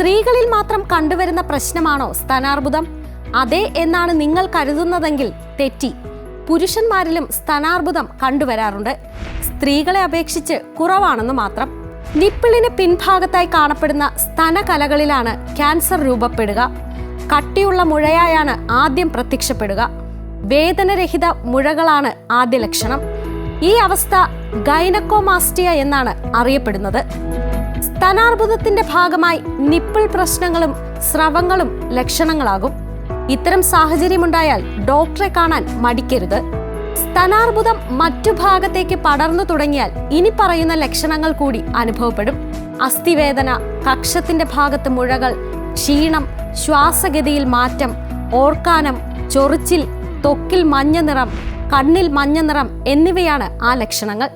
സ്ത്രീകളിൽ മാത്രം കണ്ടുവരുന്ന പ്രശ്നമാണോ സ്ഥാനാർബുദം അതെ എന്നാണ് നിങ്ങൾ കരുതുന്നതെങ്കിൽ തെറ്റി. പുരുഷന്മാരിലും സ്ഥാനാർബുദം കണ്ടുവരാറുണ്ട്. സ്ത്രീകളെ അപേക്ഷിച്ച് കുറവാണെന്ന് മാത്രം. നിപ്പിളിന് പിൻഭാഗത്തായി കാണപ്പെടുന്ന സ്തനകലകളിലാണ് ക്യാൻസർ രൂപപ്പെടുക. കട്ടിയുള്ള മുഴയായാണ് ആദ്യം പ്രത്യക്ഷപ്പെടുക. വേദനരഹിത മുഴകളാണ് ആദ്യ ലക്ഷണം. ഈ അവസ്ഥ ഗൈനക്കോമാസ്റ്റിയ എന്നാണ് അറിയപ്പെടുന്നത്. സ്തനാർബുദത്തിന്റെ ഭാഗമായി നിപ്പിൾ പ്രശ്നങ്ങളും സ്രവങ്ങളും ലക്ഷണങ്ങളാകും. ഇത്തരം സാഹചര്യമുണ്ടായാൽ ഡോക്ടറെ കാണാൻ മടിക്കരുത്. സ്തനാർബുദം മറ്റു ഭാഗത്തേക്ക് പടർന്നു തുടങ്ങിയാൽ ഇനി പറയുന്ന ലക്ഷണങ്ങൾ കൂടി അനുഭവപ്പെടും. അസ്ഥിവേദന കക്ഷത്തിന്റെ ഭാഗത്ത് മുഴകൾ ക്ഷീണം ശ്വാസഗതിയിൽ മാറ്റം ഓർക്കാനം ചൊറിച്ചിൽ തൊക്കിൽ മഞ്ഞ നിറം കണ്ണിൽ മഞ്ഞ നിറം എന്നിവയാണ് ആ ലക്ഷണങ്ങൾ.